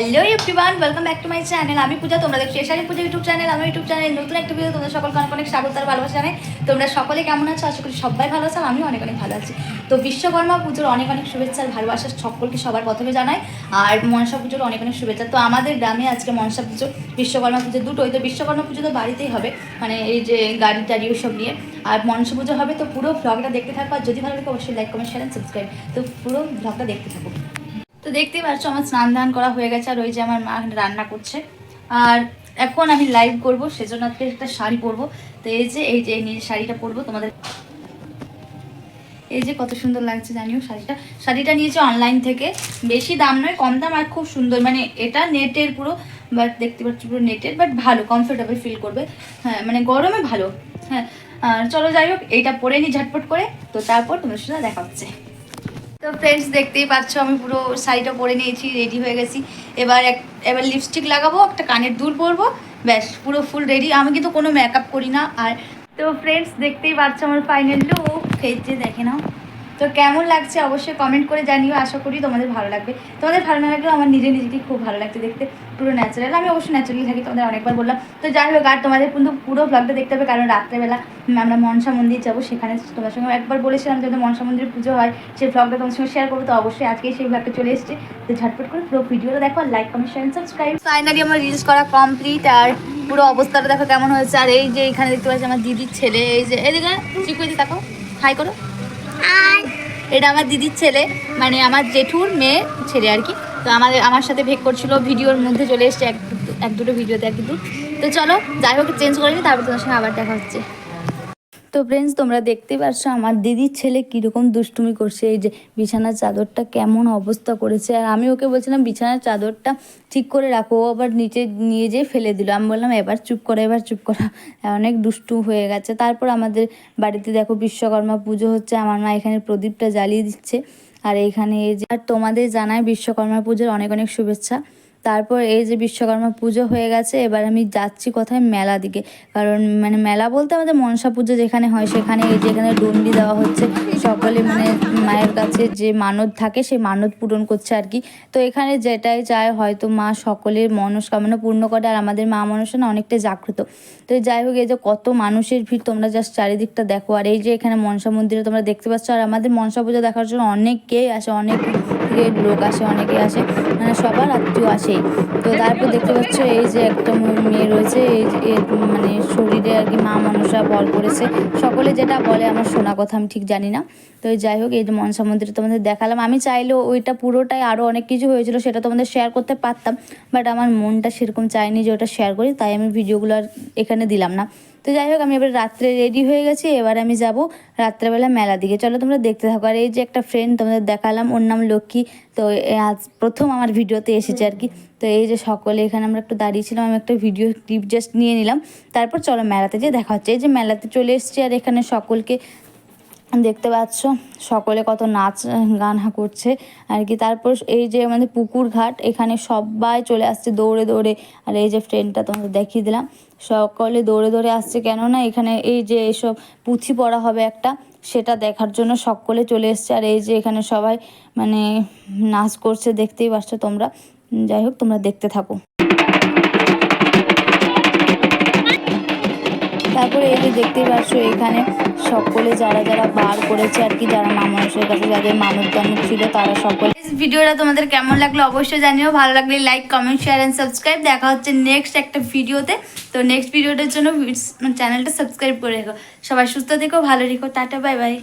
Hello everyone welcome back to my channel আমি পূজা, তোমরা দেখছ এশারি পূজা ইউটিউব চ্যানেল আমার ইউটিউব চ্যানেল নতুন একটা ভিডিও তোমাদের সকলকে অনেক অনেক স্বাগত আর ভালোবাসা জানাই। তোমরা সকলে কেমন আছো? আশা করি সবাই ভালো আছো, আমিও অনেক অনেক ভালো আছি। তো বিশ্বকর্মা পুজোর অনেক অনেক শুভেচ্ছা আর ভালোবাসা সকলকে সবার প্রথমে জানাই। আর মনসা পুজোর অনেক অনেক শুভেচ্ছা। তো আমাদের গ্রামে আজকে মনসা পুজো, বিশ্বকর্মা পুজো দুটোই। তো বিশ্বকর্মা পুজো তো বাড়িতেই হবে মানে এই যে গাড়ি টাড়ি ওসব নিয়ে। আর মনসা পুজো হবে, তো পুরো ব্লগটা দেখতে থাকো। আর যদি ভালো লাগে অবশ্যই লাইক কমেন্ট শেয়ার সাবস্ক্রাইব তো পুরো ব্লগটা দেখতে থাকো। তো দেখতেই পাচ্ছ আমার স্নান ধান করা হয়ে গেছে আর ওই যে আমার মা রান্না করছে। আর এখন আমি লাইভ করব, সেজন্য আজকে একটা শাড়ি পরবো। তো এই যে এই যে, এই শাড়িটা পরবো তোমাদের। এই যে কত সুন্দর লাগছে জানিও শাড়িটা। শাড়িটা নিয়েছে অনলাইন থেকে। বেশি দাম নয়, কম দাম আর খুব সুন্দর। মানে এটা নেটের পুরো বাট দেখতে পাচ্ছি পুরো নেটের বাট ভালো কমফোর্টেবল ফিল করবে। হ্যাঁ মানে গরমে ভালো। হ্যাঁ আর চলো যাই হোক, এইটা পরে নিই ঝটপট করে। তো তারপর তোমার সাথে দেখা হচ্ছে। তো ফ্রেন্ডস দেখতেই পাচ্ছ, আমি পুরো শাড়িটা পরে নিয়েছি রেডি হয়ে গেছি। এবার এক, এবার লিপস্টিক লাগাবো, একটা কানের দুল পরবো, ব্যাস, পুরো ফুল রেডি আমি কিন্তু কোনো মেকআপ করি না। আর তো ফ্রেন্ডস দেখতেই পাচ্ছ আমার ফাইনাল লুক খেয়েছে দেখে নাও। তো কেমন লাগছে অবশ্যই কমেন্ট করে জানিও, আশা করি তোমাদের ভালো লাগবে। তোমাদের ভালো না লাগলেও আমার নিজে নিজেকে খুব ভালো লাগছে দেখতে, পুরো ন্যাচারাল আমি অবশ্যই ন্যাচারালি থাকি, তোমাদের অনেকবার বললাম। তো যাই হোক, আর তোমাদের কিন্তু পুরো ব্লগটা দেখতে হবে, কারণ রাত্রেবেলা আমরা মনসা মন্দির যাব, সেখানে তোমার সঙ্গে একবার বলেছিলাম যে মনসা মন্দিরে পুজো হয়, সেই ব্লগটা তোমার সঙ্গে শেয়ার করব, তো অবশ্যই আজকেই সেই ব্লগটা চলে এসেছে। তো ঝটপট করে পুরো ভিডিওটা দেখো like comment share subscribe finally আমার রিলস করা কমপ্লিট আর পুরো অবস্থাটা দেখো কেমন হয়েছে। আর এই যে এখানে দেখতে পাচ্ছি আমার দিদির ছেলে, এই যে, এদিকে চিকু এদিকে তাকাও। হাই করো। এটা আমার দিদির ছেলে। মানে আমার জেঠুর মেয়ে ছেলে আর কি। তো আমাদের, আমার সাথে ভেক করছিল, ভিডিওর মধ্যে চলে এসছে এক এক দুটো ভিডিওতে এক দুটো তো চলো, যাই হোক চেঞ্জ করে নিই তারপর তোমার সঙ্গে আবার দেখা হচ্ছে। তো ফ্রেন্ডস তোমরা দেখতে পাচ্ছ আমার দিদির ছেলে কীরকম দুষ্টুমি করছে। এই যে বিছানার চাদরটা কেমন অবস্থা করেছে। আর আমি ওকে বলছিলাম, বিছানার চাদরটা ঠিক করে রাখো। ও আবার নিচে নিয়ে যেয়ে ফেলে দিল। আমি বললাম, এবার চুপ করো, এবার চুপ করো। অনেক দুষ্টু হয়ে গেছে। তারপর আমাদের বাড়িতে দেখো বিশ্বকর্মা পুজো হচ্ছে। আমার মা এখানে প্রদীপটা জ্বালিয়ে দিচ্ছে। আর এইখানে এই যে আর তোমাদের জানায় বিশ্বকর্মা পুজোর অনেক অনেক শুভেচ্ছা। তারপর এই যে বিশ্বকর্মা পুজো হয়ে গেছে, এবার আমি যাচ্ছি কোথায়? মেলা দিকে। কারণ মানে মেলা বলতে আমাদের মনসা পুজো যেখানে হয়, সেখানে এই যেখানে ডন্ডি দেওয়া হচ্ছে। সকলে মানে মায়ের কাছে যে মানত থাকে, সেই মানত পূরণ করছে আর কি। তো এখানে যেটাই চায় হয়তো মা সকলের মনস্কামনা পূর্ণ করে, আর আমাদের মা মনসা না অনেকটাই জাগ্রত। তো যাই হোক, এই যে কত মানুষের ভিড়, তোমরা জাস্ট চারিদিকটা দেখো। আর এই যে এখানে মনসা মন্দিরে তোমরা দেখতে পাচ্ছ, আর আমাদের মনসা পুজো দেখার জন্য অনেকেই আসে, অনেক থেকে লোক আসে অনেকে আসে মানে সবার আত্মীয় আসেই। তো তারপর দেখতে পাচ্ছ এই যে একটা মেয়ে রয়েছে, এই যে মানে শরীরে আর কি মা মনসা বল করেছে। সকলে যেটা বলে আমার শোনা কথা, আমি ঠিক জানি না। তো যাই হোক, এই যে মনসা মন্দিরে তোমাদের দেখালাম। আমি চাইলেও ওইটা পুরোটাই আরও অনেক কিছু হয়েছিল, সেটা তোমাদের শেয়ার করতে পারতাম বাট আমার মনটা সেরকম চায়নি যে ওটা শেয়ার করি, তাই আমি ভিডিওগুলো আর এখানে দিলাম না। তো যাই হোক, আমি এবার রাত্রে রেডি হয়ে গেছি, এবার আমি যাব রাত্রেবেলা মেলা দিকে। চলো তোমরা দেখতে থাকো। আর এই যে একটা ফ্রেন্ড তোমাদের দেখালাম, ওর নাম লক্ষ্মী। তো আজ প্রথম আমার ভিডিওতে এসেছে আর কি। তো এই যে সকলে এখানে আমরা একটু দাঁড়িয়েছিলাম আমি একটা ভিডিও ক্লিপ জাস্ট নিয়ে নিলাম। তারপর চলো মেলাতে যে দেখা হচ্ছে। এই যে মেলাতে চলে এসেছি আর এখানে সকলকে দেখতে পাচ্ছ? সকলে কত নাচ গান করছে। আর কি তারপর এই যে আমাদের পুকুর ঘাট, এখানে সবাই চলে আসছে দৌড়ে দৌড়ে। আর এই যে ফ্রেন্ডটা তোমাদের দেখিয়ে দিলাম। সকলে দৌড়ে দৌড়ে আসছে কেননা এখানে এই যে এসব পুঁথি পড়া হবে একটা, সেটা দেখার জন্য সকলে চলে এসছে। আর এই যে এখানে সবাই মানে নাচ করছে, দেখতেই পাচ্ছ তোমরা। যাই হোক, তোমরা দেখতে থাকো। তারপরে এই যে দেখতেই পাচ্ছ, এখানে সকলে যারা যারা বার করেছে আর কি, যারা মা মানুষের কাছে, যাদের মানব দানব ছিল, তারা সকলে ভিডিওটা তোমাদের কেমন লাগল অবশ্যই জানিও। ভালো লাগলে like comment share and subscribe দেখা হচ্ছে নেক্সট একটা ভিডিওতে। তো নেক্সট ভিডিওটার জন্য চ্যানেলটা সাবস্ক্রাইব করে রেখো। সবাই সুস্থ থেকো, ভালো রেখো টাটা বাই বাই